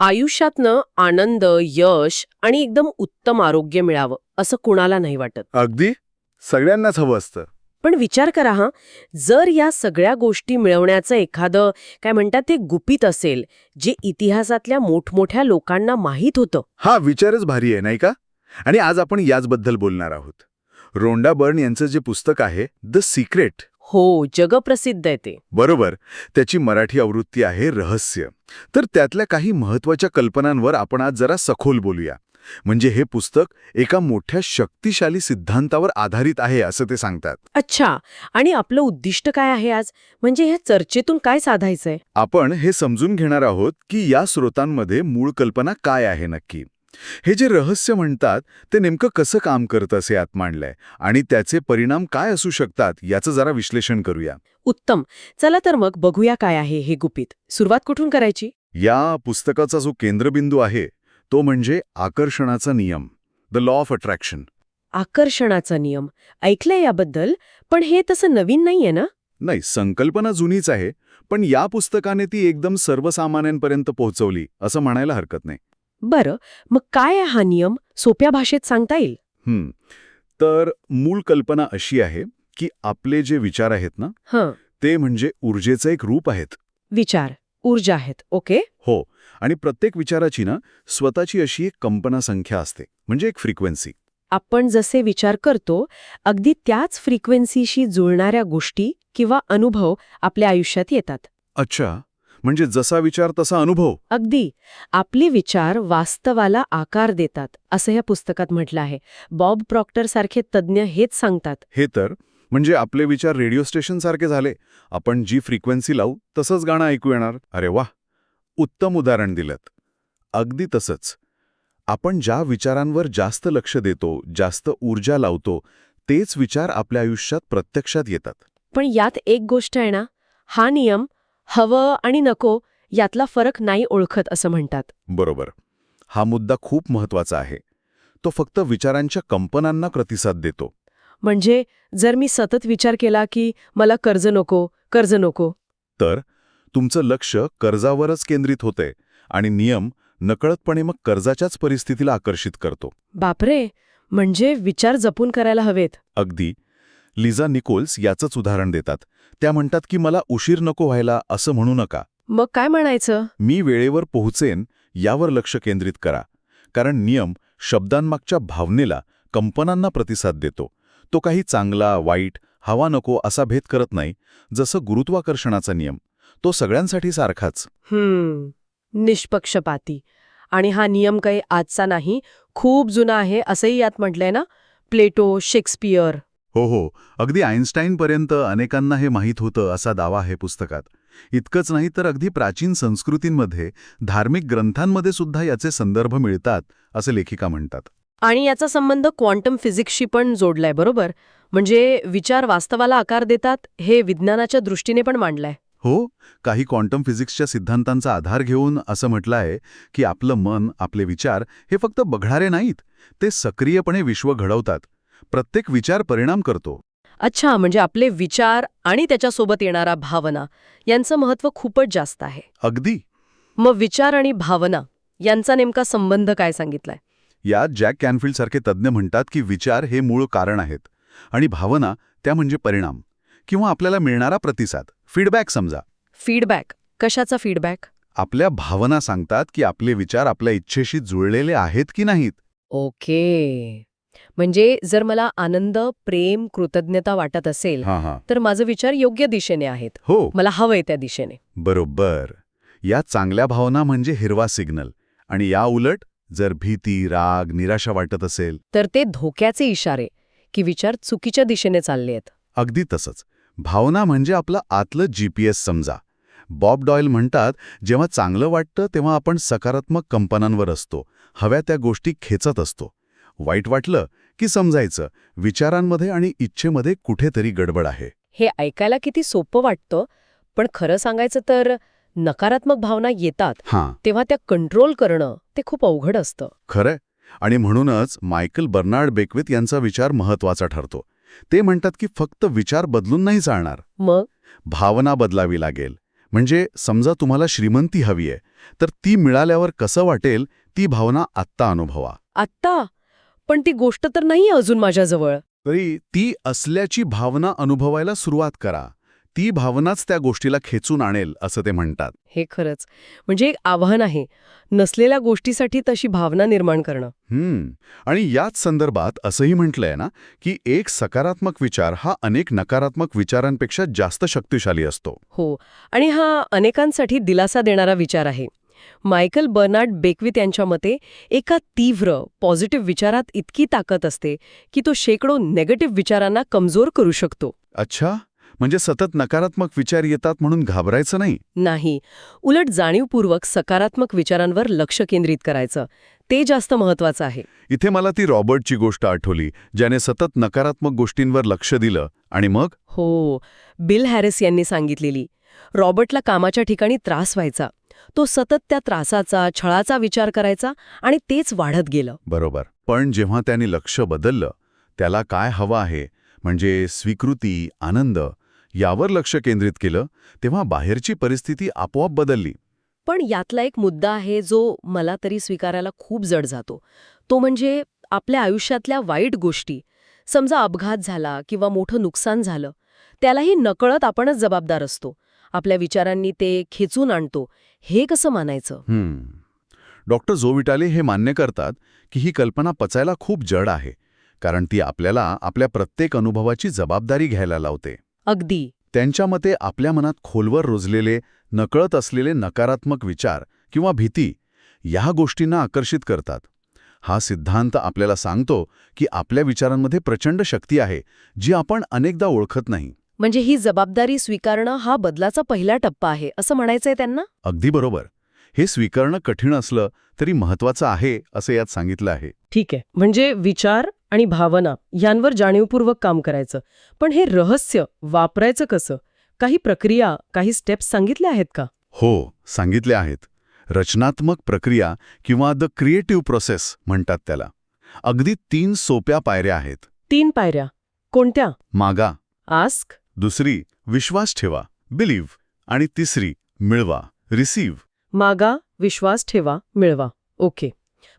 आयुष्यातनं आनंद यश आणि एकदम उत्तम आरोग्य मिळावं असं कुणाला नाही वाटत. अगदी? सगळ्यांनाच हवं असतं. पण विचार करा हा जर या सगळ्या गोष्टी मिळवण्याचं एखादं काय म्हणतात ते गुपित असेल जे इतिहासातल्या मोठमोठ्या लोकांना माहीत होतं. हा विचारच भारी आहे नाही का? आणि आज आपण याचबद्दल बोलणार आहोत. रोंडा बर्न यांचं जे पुस्तक आहे द सिक्रेट हो जगप्रसिद्ध आहे ते. बरोबर. त्याची मराठी आवृत्ती आहे रहस्य. तर त्यातल्या काही महत्त्वाच्या कल्पनांवर आपण आज जरा सखोल बोलूया. म्हणजे हे पुस्तक एका मोठ्या शक्तिशाली सिद्धांतावर आधारित आहे असं ते सांगतात. अच्छा. आणि आपलं उद्दिष्ट काय आहे आज? म्हणजे ह्या चर्चेतून काय साधायचंय? आपण हे समजून घेणार आहोत की या स्रोतांमध्ये मूळ कल्पना काय आहे नक्की. हे जे रहस्य म्हणतात ते नेमकं कसं काम करतं असे आत मांडलंय? आणि त्याचे परिणाम काय असू शकतात याचं जरा विश्लेषण करूया. उत्तम. चला तर मग बघूया काय आहे हे गुपित. सुरुवात कुठून करायची? या पुस्तकाचा जो केंद्रबिंदू आहे तो म्हणजे आकर्षणाचा नियम. द लॉ ऑफ अट्रॅक्शन आकर्षणाचा नियम. ऐकलंय याबद्दल पण हे तसं नवीन नाहीये ना? नाही संकल्पना जुनीच आहे पण या पुस्तकाने ती एकदम सर्वसामान्यांपर्यंत पोहोचवली असं म्हणायला हरकत नाही. बरं मग काय आहे हा नियम सोप्या भाषेत सांगता येईल? हं. तर मूळ कल्पना अशी आहे की आपले जे विचार आहेत ना हं. ते म्हणजे ऊर्जेचं एक रूप आहेत. विचार ऊर्जा आहेत ओके? हो आणि प्रत्येक विचाराची ना स्वतःची अशी एक कंपना संख्या असते म्हणजे एक फ्रिक्वेन्सी. आपण जसे विचार करतो अगदी त्याच फ्रिक्वेन्सीशी जुळणाऱ्या गोष्टी किंवा अनुभव आपल्या आयुष्यात येतात. अच्छा. म्हणजे जसा विचार तसा अनुभव. अगदी. आपले विचार वास्तवाला आकार देतात असं या पुस्तकात म्हटलं आहे. बॉब प्रॉक्टर सारखे तज्ज्ञ हेच सांगतात. हे तर म्हणजे आपले विचार रेडिओ स्टेशन सारखे झाले. आपण जी फ्रिक्वेन्सी लावू तसंच गाणं ऐकू येणार. अरे वाह! उत्तम उदाहरण दिलं अगदी तसंच. आपण ज्या विचारांवर जास्त लक्ष देतो जास्त ऊर्जा लावतो तेच विचार आपल्या आयुष्यात प्रत्यक्षात येतात. पण यात एक गोष्ट आहे ना. हा नियम हवं आणि नको यातला फरक नाही ओळखत असं म्हणतात. बरोबर. हा मुद्दा खूप महत्त्वाचा आहे. तो फक्त विचारांच्या कंपनांना प्रतिसाद देतो. म्हणजे जर मी सतत विचार केला की मला कर्ज नको कर्ज नको. तर? तुमचं लक्ष कर्जावरच केंद्रित होतंय आणि नियम नकळतपणे मग कर्जाच्याच परिस्थितीला आकर्षित करतो. बापरे! म्हणजे विचार जपून करायला हवेत. अगदी. लिझा निकोल्स याचंच उदाहरण देतात. त्या म्हणतात की मला उशीर नको व्हायला असं म्हणू नका. मग काय म्हणायचं? मी वेळेवर पोहोचेन यावर लक्ष केंद्रित करा. कारण नियम शब्दांमागच्या भावनेला कंपनांना प्रतिसाद देतो. तो काही चांगला वाईट हवा नको असा भेद करत नाही जसं गुरुत्वाकर्षणाचा नियम. तो सगळ्यांसाठी सारखाच. हम्म. निष्पक्षपाती. आणि हा नियम काही आजचा नाही खूप जुना आहे असंही यात म्हटलंय ना? Plato Shakespeare. हो हो. अगदी आईन्स्टाईनपर्यंत अनेकांना हे माहीत होतं असा दावा आहे पुस्तकात. इतकंच नाही तर अगदी प्राचीन संस्कृतींमध्ये धार्मिक ग्रंथांमध्ये सुद्धा याचे संदर्भ मिळतात असे लेखिका म्हणतात. आणि याचा संबंध क्वांटम फिजिक्सशी पण जोडलाय बरोबर? म्हणजे विचार वास्तवाला आकार देतात हे विज्ञानाच्या दृष्टीने पण मांडलंय. हो. काही क्वांटम फिजिक्सच्या सिद्धांतांचा आधार घेऊन असं म्हटलं आहे की आपलं मन आपले विचार हे फक्त बघणारे नाहीत ते सक्रियपणे विश्व घडवतात. प्रत्येक विचार परिणाम करतो. अच्छा म्हणजे आपले विचार आणि त्याच्यासोबत येणारा भावना यांचं महत्त्व खूपच जास्त आहे. अगदी. मग विचार आणि भावना यांचा नेमका संबंध काय सांगितलाय? यात जॅक कॅनफिल्ड सारखे तज्ज्ञ म्हणतात की विचार हे मूळ कारण आहेत आणि भावना त्या म्हणजे परिणाम किंवा आपल्याला मिळणारा प्रतिसाद. फीडबॅक समजा. फीडबॅक. कशाचा फीडबॅक? आपल्या भावना सांगतात की आपले विचार आपल्या इच्छेशी जुळलेले आहेत की नाहीत. ओके. म्हणजे जर मला आनंद प्रेम कृतज्ञता वाटत असेल हां हां. तर माझे विचार योग्य दिशेने आहेत. हो. मला हवंय त्या दिशेने. बरोबर. या चांगल्या भावना म्हणजे हिरवा सिग्नल. आणि या उलट जर भीती राग निराशा वाटत असेल तर ते धोक्याचे इशारे की विचार चुकीच्या दिशेने चालले आहेत. अगदी तसंच. भावना म्हणजे आपलं आतलं जीपीएस समजा. बॉब डॉयल म्हणतात जेव्हा चांगलं वाटतं तेव्हा आपण सकारात्मक कंपनांवर असतो. हव्या त्या गोष्टी खेचत असतो. वाईट वाटलं की समजायचं विचारांमध्ये आणि इच्छेमध्ये कुठेतरी गडबड आहे. हे ऐकायला किती सोपं वाटतं पण खरं सांगायचं तर नकारात्मक भावना येतात हां. तेव्हा त्या कंट्रोल करणं ते खूप अवघड असतं. खरंय. आणि म्हणूनच मायकल बर्नार्ड बेकवित यांचा विचार महत्त्वाचा ठरतो. ते म्हणतात की फक्त विचार बदलून नाही चालणार. मग? भावना बदलावी लागेल. म्हणजे समजा तुम्हाला श्रीमंती हवी आहे तर ती मिळाल्यावर कसं वाटेल ती भावना आत्ता अनुभवा. आत्ता? पण ती गोष्ट तर नाहीये अजून माझ्याजवळ. तरी ती असल्याची भावना अनुभवायला सुरुवात करा. ती भावनाच त्या गोष्टीला खेचून आणेल असं ते म्हणतात. हे खरंच. म्हणजे एक आव्हान आहे नसलेल्या गोष्टीसाठी तशी भावना निर्माण करणं. हम्म. आणि याच संदर्भात असंही म्हटलंय ना की एक सकारात्मक विचार हा अनेक नकारात्मक विचारांपेक्षा जास्त शक्तिशाली असतो. हो. आणि हा अनेकांसाठी दिलासा देणारा विचार आहे. मायकल बर्नार्ड बेकवित यांच्या मते एका तीव्र पॉझिटिव्ह विचारात इतकी ताकद असते की तो शेकडो नेगेटिव्ह विचारांना कमजोर करू शकतो. अच्छा? म्हणजे सतत नकारात्मक विचार येतात म्हणून घाबरायचं नाही? नाही. उलट जाणीवपूर्वक सकारात्मक विचारांवर लक्ष केंद्रित करायचं. ते जास्त महत्वाचं आहे. इथे मला ती रॉबर्टची गोष्ट आठवली ज्याने सतत नकारात्मक गोष्टींवर लक्ष दिलं. आणि मग? हो. बिल हॅरिस यांनी सांगितलेली रॉबर्टला कामाच्या ठिकाणी त्रास व्हायचा. तो सतत त्या त्रासाचा छळाचा विचार करायचा आणि तेच वाढत गेलं. बरोबर. पण जेव्हा त्याने लक्ष बदललं त्याला काय हवं आहे म्हणजे स्वीकृती आनंद यावर लक्ष केंद्रित केलं तेव्हा बाहेरची परिस्थिती आपोआप बदलली. पण यातला एक मुद्दा आहे जो मला तरी स्वीकारायला खूप जड जातो. तो म्हणजे आपल्या आयुष्यातल्या वाईट गोष्टी. समजा अपघात झाला किंवा मोठं नुकसान झालं त्यालाही नकळत आपणच जबाबदार असतो. आपल्या विचारांनी ते खेचून आणतो. हे कसं मानायचं? हम्म. डॉक्टर जोविटाले हे मान्य करतात की ही कल्पना पचायला खूप जड आहे कारण ती आपल्याला आपल्या प्रत्येक अनुभवाची जबाबदारी घ्यायला लावते. अगदी. त्यांच्या मते आपल्या मनात खोलवर रुजलेले नकळत असलेले नकारात्मक विचार किंवा भीती या गोष्टींना आकर्षित करतात. हा सिद्धांत आपल्याला सांगतो की आपल्या विचारांमध्ये प्रचंड शक्ती आहे जी आपण अनेकदा ओळखत नाही. म्हणजे ही जबाबदारी स्वीकारणं हा बदलाचा पहिला टप्पा आहे असं म्हणायचंय त्यांना? अगदी बरोबर. हे स्वीकारणं कठीण असलं तरी महत्वाचं आहे असं यात सांगितलं आहे. ठीक आहे. म्हणजे विचार आणि भावना यांवर जाणीवपूर्वक काम करायचं. पण हे रहस्य वापरायचं कसं? काही प्रक्रिया काही स्टेप्स सांगितल्या आहेत का? हो सांगितले आहेत. रचनात्मक प्रक्रिया किंवा द क्रिएटिव्ह प्रोसेस म्हणतात त्याला. अगदी तीन सोप्या पायऱ्या आहेत. तीन पायऱ्या. कोणत्या? मागा. आस्क दुसरी विश्वास ठेवा बिलीव्ह आणि तिसरी मिळवा रिसीव्ह मागा विश्वास ठेवा मिळवा. ओके.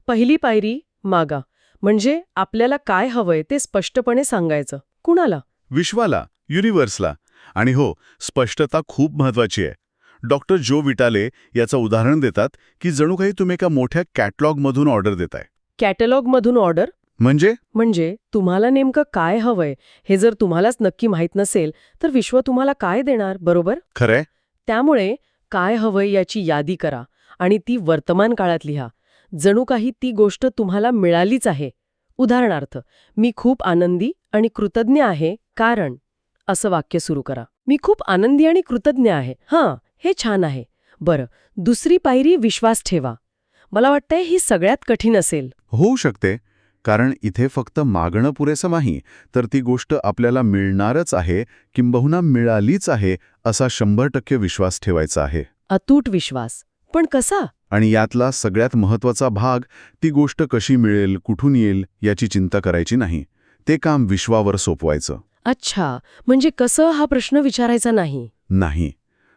पहिली पायरी मागा. म्हणजे आपल्याला काय हवंय ते स्पष्टपणे सांगायचं. कुणाला? विश्वाला युनिव्हर्सला आणि हो स्पष्टता खूप महत्वाची आहे. डॉक्टर जो विटाले याचं उदाहरण देतात की जणू काही तुम्ही एका मोठ्या कॅटलॉगमधून ऑर्डर देताय. कॅटलॉगमधून ऑर्डर? म्हणजे? म्हणजे तुम्हाला नेमकं काय हवंय हे जर तुम्हालाच नक्की माहीत नसेल तर विश्व तुम्हाला काय देणार बरोबर? खरंय. त्यामुळे काय हवंय याची यादी करा आणि ती वर्तमान काळात लिहा. जणू काही ती गोष्ट तुम्हाला मिळालीच आहे. उदाहरणार्थ मी खूप आनंदी आणि कृतज्ञ आहे कारण असं वाक्य सुरू करा. मी खूप आनंदी आणि कृतज्ञ आहे. हां हे छान आहे. बरं दुसरी पायरी विश्वास ठेवा. मला वाटतंय ही सगळ्यात कठीण असेल. होऊ शकते. कारण इथे फक्त मागणं पुरेसं नाही तर ती गोष्ट आपल्याला मिळणारच आहे किंबहुना मिळालीच आहे असा शंभर टक्के विश्वास ठेवायचा आहे. अतूट विश्वास. पण कसा? आणि यातला सगळ्यात महत्त्वाचा भाग ती गोष्ट कशी मिळेल कुठून येईल याची चिंता करायची नाही. ते काम विश्वावर सोपवायचं. अच्छा म्हणजे कसं हा प्रश्न विचारायचा नाही? नाही.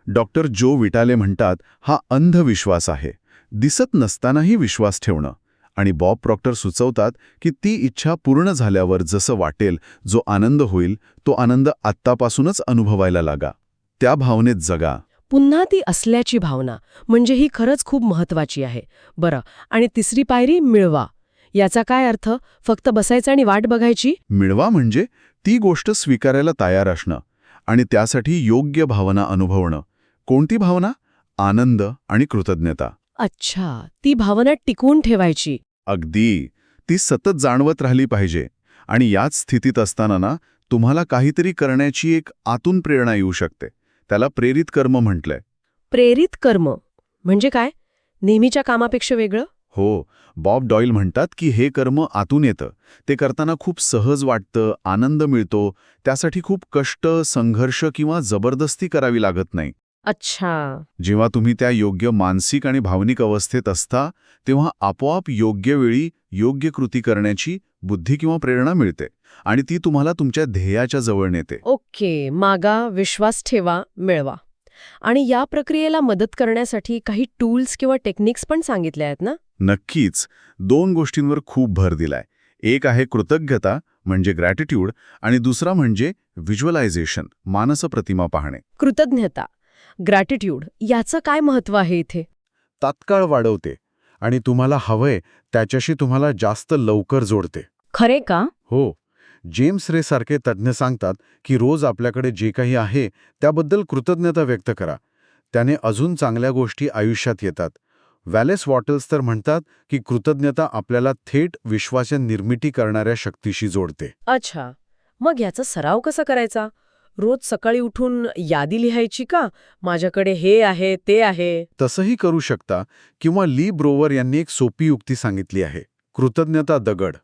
डॉक्टर जो विटाले म्हणतात हा अंधविश्वास आहे. दिसत नसतानाही विश्वास ठेवणं. आणि बॉब प्रॉक्टर सुचवतात की ती इच्छा पूर्ण झाल्यावर जसं वाटेल जो आनंद होईल तो आनंद आत्तापासूनच अनुभवायला लागा. त्या भावनेत जगा. पुन्हा ती असल्याची भावना म्हणजे ही खरंच खूप महत्वाची आहे. बरं आणि तिसरी पायरी मिळवा. याचा काय अर्थ? फक्त बसायचं आणि वाट बघायची? मिळवा म्हणजे ती गोष्ट स्वीकारायला तयार असणं आणि त्यासाठी योग्य भावना अनुभवणं. कोणती भावना? आनंद आणि कृतज्ञता. अच्छा ती भावना टिकवून ठेवायची. अगदी. ती सतत जाणवत राहिली पाहिजे. आणि याच स्थितीत असताना ना तुम्हाला काहीतरी करण्याची एक आतून प्रेरणा येऊ शकते. त्याला प्रेरित कर्म म्हटलंय. प्रेरित कर्म? म्हणजे काय? नेहमीच्या कामापेक्षा वेगळं? हो. बॉब डॉईल म्हणतात की हे कर्म आतून येतं. ते करताना खूप सहज वाटतं आनंद मिळतो. त्यासाठी खूप कष्ट संघर्ष किंवा जबरदस्ती करावी लागत नाही. अच्छा. जेव्हा तुम्ही त्या योग्य मानसिक आणि भावनिक अवस्थेत असता तेव्हा आपोआप योग्य वेळी योग्य कृती करण्याची बुद्धी किंवा प्रेरणा मिळते आणि ती तुम्हाला तुमच्या ध्येयाच्या जवळ नेते. ओके मागा विश्वास ठेवा मिळवा. आणि या प्रक्रियेला मदत करण्यासाठी काही टूल्स किंवा टेक्निक्स पण सांगितल्या आहेत ना? नक्कीच. दोन गोष्टींवर खूप भर दिलाय. एक आहे कृतज्ञता म्हणजे ग्रॅटिट्यूड आणि दुसरा म्हणजे व्हिज्युअलायझेशन मानस प्रतिमा पाहणे. कृतज्ञता. ग्रॅटिट्यूड याचं काय महत्त्व आहे इथे? तात्काळ वाढवते आणि तुम्हाला हवंय त्याच्याशी तुम्हाला जास्त लवकर जोडते. खरे का? हो. जेम्स रे सारखे तज्ज्ञ सांगतात की रोज आपल्याकडे जे काही आहे त्याबद्दल कृतज्ञता व्यक्त करा. त्याने अजून चांगल्या गोष्टी आयुष्यात येतात. वॅलेस वॉटल्स तर म्हणतात की कृतज्ञता आपल्याला थेट विश्वाच्या निर्मिती करणाऱ्या शक्तीशी जोडते. अच्छा. मग याचा सराव कसा करायचा? रोज सकाळी उठून यादी लिहायची का? माझ्याकडे हे आहे ते आहे. तसंही करू शकता किंवा ली ब्रोवर यांनी एक सोपी युक्ती सांगितली आहे. कृतज्ञता दगड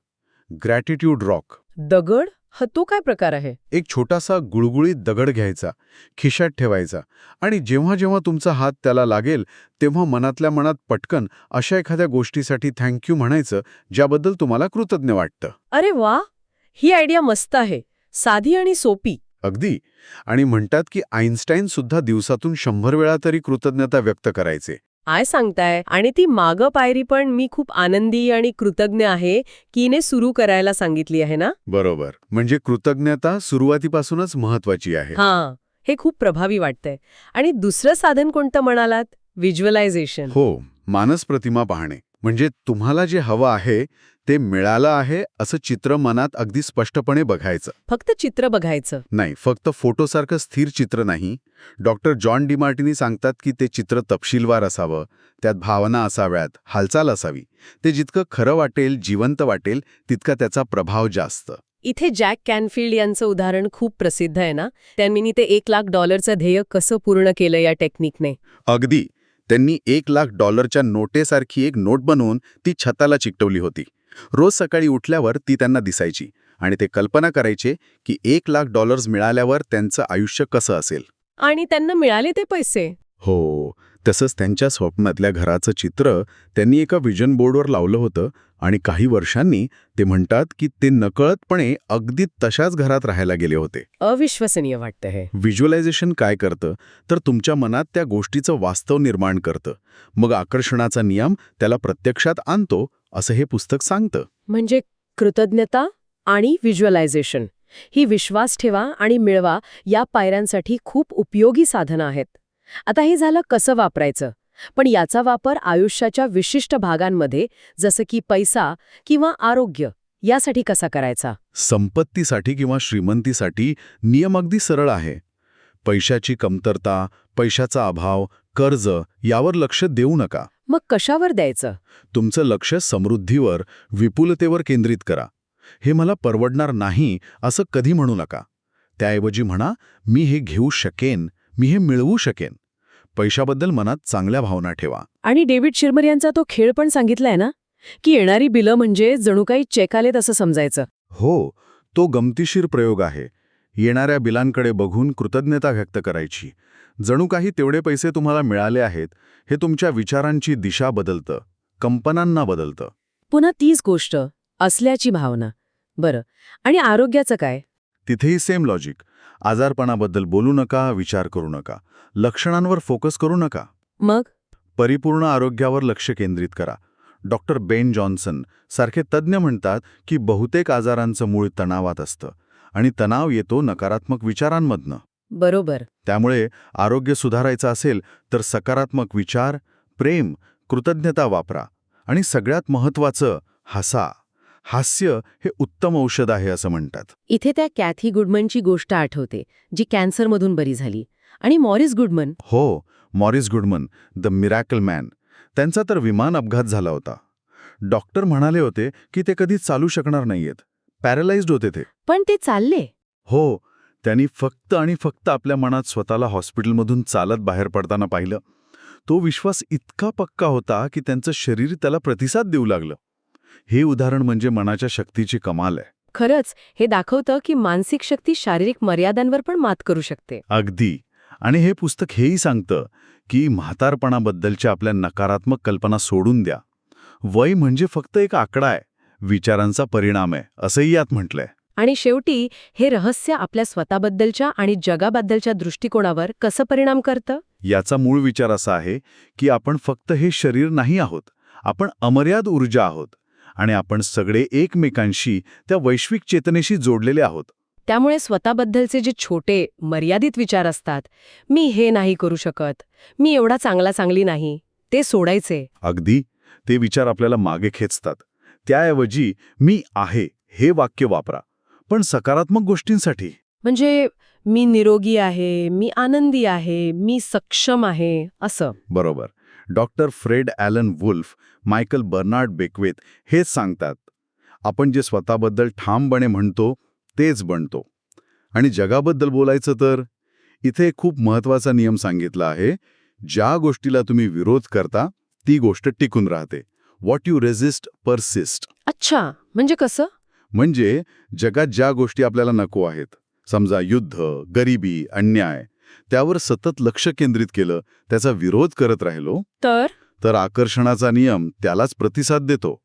ग्रॅटिट्यूड रॉक. दगड? हा तो काय प्रकार आहे? एक छोटासा गुळगुळीत दगड घ्यायचा खिशात ठेवायचा आणि जेव्हा जेव्हा तुमचा हात त्याला लागेल तेव्हा मनातल्या मनात पटकन अशा एखाद्या गोष्टीसाठी थँक्यू म्हणायचं ज्याबद्दल तुम्हाला कृतज्ञ वाटतं. अरे वा! ही आयडिया मस्त आहे. साधी आणि सोपी. अगदी. आणि म्हणतात की आईन्स्टाईन सुद्धा दिवसातून शंभर वेळा तरी कृतज्ञता व्यक्त करायचे. काय सांगताय? आणि ती माग पायरी पण मी खूप आनंदी आणि कृतज्ञ आहे कीने सुरू करायला सांगितली आहे ना? बरोबर. म्हणजे कृतज्ञता सुरुवातीपासूनच महत्वाची आहे. हा. हे खूप प्रभावी वाटतंय. आणि दुसरं साधन कोणतं म्हणालात? व्हिज्युअलायझेशन. हो. मानस प्रतिमा पाहणे. म्हणजे तुम्हाला जे हवं आहे ते मिळालं आहे असं चित्र मनात अगदी स्पष्टपणे बघायचं. फक्त चित्र बघायचं. नाही फक्त फोटोसारखं स्थिर चित्र नाही. डॉक्टर जॉन डिमार्टिनी सांगतात की ते चित्र तपशीलवार असावं त्यात भावना असाव्यात हालचाल असावी. ते जितकं खरं वाटेल जिवंत वाटेल तितका त्याचा प्रभाव जास्त. इथे जॅक कॅनफिल्ड यांचं उदाहरण खूप प्रसिद्ध आहे ना? त्यांनी ते एक लाख डॉलरचं ध्येय कसं पूर्ण केलं या टेक्निकने? अगदी. त्यांनी एक लाख डॉलरच्या नोटेसारखी एक नोट बनवून ती छताला चिकटवली होती. रोज सकाळी उठल्यावर ती त्यांना दिसायची आणि ते कल्पना करायचे की एक लाख डॉलर्स मिळाल्यावर त्यांचं आयुष्य कसं असेल. आणि त्यांना मिळाले ते पैसे. हो तसंच त्यांच्या स्वप्नातल्या घराचं चित्र त्यांनी एका विजन बोर्डवर लावलं होतं आणि काही वर्षांनी ते म्हणतात की ते नकळतपणे अगदी तशाच घरात राहायला गेले होते. अविश्वसनीय वाटतं हे. व्हिज्युअलायझेशन काय करतं? तर तुमच्या मनात त्या गोष्टीचं वास्तव निर्माण करतं. मग आकर्षणाचा नियम त्याला प्रत्यक्षात आणतो असं हे पुस्तक सांगतं. म्हणजे कृतज्ञता आणि व्हिज्युअलायझेशन. ही विश्वास ठेवा आणि मिळवा या पायऱ्यांसाठी खूप उपयोगी साधनं आहेत. आता हे झालं कसं वापरायचं? पण याचा वापर आयुष्याच्या विशिष्ट भागांमध्ये जसं की पैसा किंवा आरोग्य यासाठी कसा करायचा? संपत्तीसाठी किंवा श्रीमंतीसाठी नियम अगदी सरळ आहे. पैशाची कमतरता पैशाचा अभाव कर्ज यावर लक्ष देऊ नका. मग कशावर द्यायचं? तुमचं लक्ष समृद्धीवर विपुलतेवर केंद्रित करा. हे मला परवडणार नाही असं कधी म्हणू नका. त्याऐवजी म्हणा मी हे घेऊ शकेन मी हे मिळवू शकेन. पैशाबद्दल मनात चांगल्या भावना ठेवा. आणि डेव्हिड शिरमर यांचा तो खेळ पण सांगितलाय ना? की येणारी बिलं म्हणजे जणू काही चेक आलेत असं समजायचं. हो तो गमतीशीर प्रयोग आहे. येणाऱ्या बिलांकडे बघून कृतज्ञता व्यक्त करायची. जणू काही तेवढे पैसे तुम्हाला मिळाले आहेत हे तुमच्या विचारांची दिशा बदलतं कंपनांना बदलतं. पुन्हा तीच गोष्ट असल्याची भावना. बरं. आणि आरोग्याचं काय? तिथेही सेम लॉजिक. आजारपणाबद्दल बोलू नका विचार करू नका. लक्षणांवर फोकस करू नका. मग? परिपूर्ण आरोग्यावर लक्ष केंद्रित करा. डॉक्टर बेन जॉन्सन सारखे तज्ज्ञ म्हणतात की बहुतेक आजारांचं मूळ तणावात असतं आणि तणाव येतो नकारात्मक विचारांमधनं. बरोबर. त्यामुळे आरोग्य सुधारायचं असेल तर सकारात्मक विचार प्रेम कृतज्ञता वापरा आणि सगळ्यात महत्त्वाचं हसा. हास्य हे उत्तम औषध आहे असं म्हणतात. इथे त्या कॅथी गुडमनची गोष्ट आठवते जी कॅन्सरमधून बरी झाली. आणि मॉरिस गुडमन? हो Morris Goodman the miracle man. त्यांचा तर विमान अपघात झाला होता. डॉक्टर म्हणाले होते की ते कधी चालू शकणार नाहीयेत. पॅरालाइज्ड होते ते. पण ते चालले. हो त्यांनी फक्त आणि फक्त आपल्या मनात स्वतःला हॉस्पिटलमधून चालत बाहेर पडताना पाहिलं. तो विश्वास इतका पक्का होता की त्यांचं शरीर त्याला प्रतिसाद देऊ लागलं. हे उदाहरण म्हणजे मनाच्या शक्तीची कमाल आहे. खरंच हे दाखवतं की मानसिक शक्ती शारीरिक मर्यादांवर पण मात करू शकते. अगदी. आणि हे पुस्तक हेही सांगतं की म्हातारपणाबद्दलच्या आपल्या नकारात्मक कल्पना सोडून द्या. वय म्हणजे फक्त एक आकडा आहे विचारांचा परिणाम आहे असंही यात म्हटलंय. आणि शेवटी हे रहस्य आपल्या स्वतःबद्दलच्या आणि जगाबद्दलच्या दृष्टिकोनावर कसं परिणाम करतं? याचा मूळ विचार असा आहे की आपण फक्त हे शरीर नाही आहोत आपण अमर्याद ऊर्जा आहोत. आणि आपण सगळे एकमेकांशी त्या वैश्विक चेतनेशी जोडलेले आहोत. त्यामुळे स्वतःबद्दलचे जे छोटे मर्यादित विचार असतात मी हे नाही करू शकत मी एवढा चांगला चांगली नाही ते सोडायचे. अगदी ते विचार आपल्याला मागे खेचतात. त्याऐवजी मी आहे हे वाक्य वापरा पण सकारात्मक गोष्टींसाठी. म्हणजे मी निरोगी आहे मी आनंदी आहे मी सक्षम आहे असं. बरोबर. Doctor Fred Alan Wolf Michael Bernard Beckwith हेच सांगतात आपण जे स्वतःबद्दल ठामपणे म्हणतो तेच बनतो. आणि जगाबद्दल बोलायचं तर? इथे खूप महत्त्वाचा नियम सांगितला आहे ज्या गोष्टीला तुम्ही विरोध करता ती गोष्ट टिकून राहते. व्हॉट यू रेझिस्ट परसिस्ट अच्छा म्हणजे कसं? म्हणजे जगात ज्या गोष्टी आपल्याला नको आहेत समजा युद्ध गरिबी अन्याय त्यावर सतत लक्ष केंद्रित केलं त्याचा विरोध करत राहिलो. तर? तर आकर्षणाचा नियम त्यालाच प्रतिसाद देतो.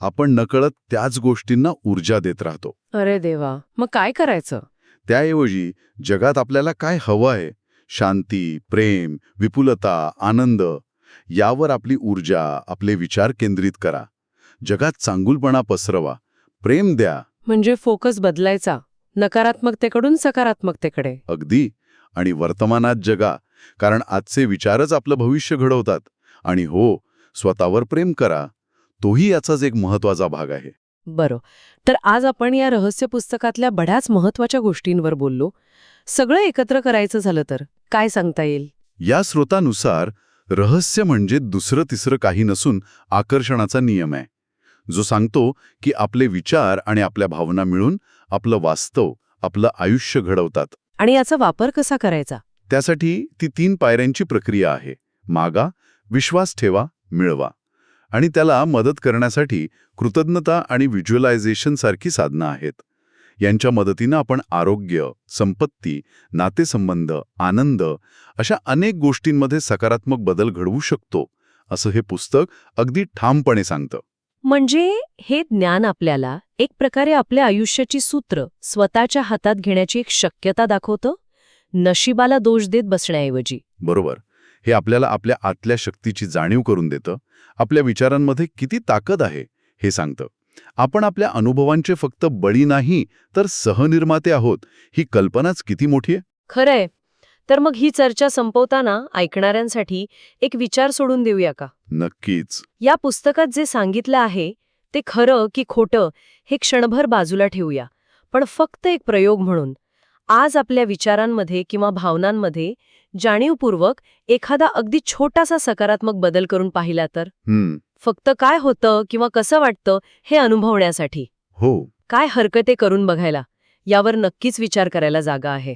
आपण नकळत त्याच गोष्टींना ऊर्जा देत राहतो. अरे देवा मग काय करायचं? त्याऐवजी जगात आपल्याला काय हवं आहे? शांती प्रेम विपुलता आनंद यावर आपली ऊर्जा आपले विचार केंद्रित करा. जगात चांगुलपणा पसरवा. प्रेम द्या. म्हणजे फोकस बदलायचा नकारात्मकतेकडून सकारात्मकतेकडे. अगदी. आणि वर्तमानात जगा कारण आजचे विचारच आपलं भविष्य घडवतात. आणि हो स्वतःवर प्रेम करा तोही याचाच एक महत्त्वाचा भाग आहे. बरं. तर आज आपण या रहस्य पुस्तकातल्या बऱ्याच महत्त्वाच्या गोष्टींवर बोललो. सगळं एकत्र करायचं झालं तर काय सांगता येईल? या स्रोतानुसार रहस्य म्हणजे दुसरं तिसरं काही नसून आकर्षणाचा नियम आहे. जो सांगतो की आपले विचार आणि आपल्या भावना मिळून आपलं वास्तव आपलं आयुष्य घडवतात. आणि याचा वापर कसा करायचा? त्यासाठी ती तीन पायऱ्यांची प्रक्रिया आहे. मागा विश्वास ठेवा मिळवा. आणि त्याला मदत करण्यासाठी कृतज्ञता आणि व्हिज्युअलायझेशन सारखी साधनं आहेत. यांच्या मदतीनं आपण आरोग्य संपत्ती नातेसंबंध आनंद अशा अनेक गोष्टींमध्ये सकारात्मक बदल घडवू शकतो असं हे पुस्तक अगदी ठामपणे सांगतं. म्हणजे हे ज्ञान आपल्याला एक प्रकारे आपल्या आयुष्याची सूत्र स्वतःच्या हातात घेण्याची एक शक्यता दाखवतं नशिबाला दोष देत बसण्याऐवजी. बरोबर. हे आपल्याला आपल्या आतल्या शक्तीची जाणीव करून देतं आपल्या विचारांमध्ये किती ताकद आहे हे सांगतं. आपण आपल्या अनुभवांचे फक्त बळी नाही तर सहनिर्माते आहोत ही कल्पनाच किती मोठी आहे? खरंय. तर मग ही चर्चा संपवताना ऐकणाऱ्यांसाठी एक विचार सोडून देऊया का? नक्कीच. या पुस्तकात जे सांगितलं आहे ते खरं की खोटं हे क्षणभर बाजूला ठेवूया. पण फक्त एक प्रयोग म्हणून. आज आपल्या विचारांमध्ये किंवा भावनांमध्ये जाणीवपूर्वक एखादा अगदी छोटासा सकारात्मक बदल करून पाहिला तर? फक्त काय होतं किंवा कसं वाटतं हे अनुभवण्यासाठी? हो. काय हरकते करून बघायला? यावर नक्कीच विचार करायला जागा आहे.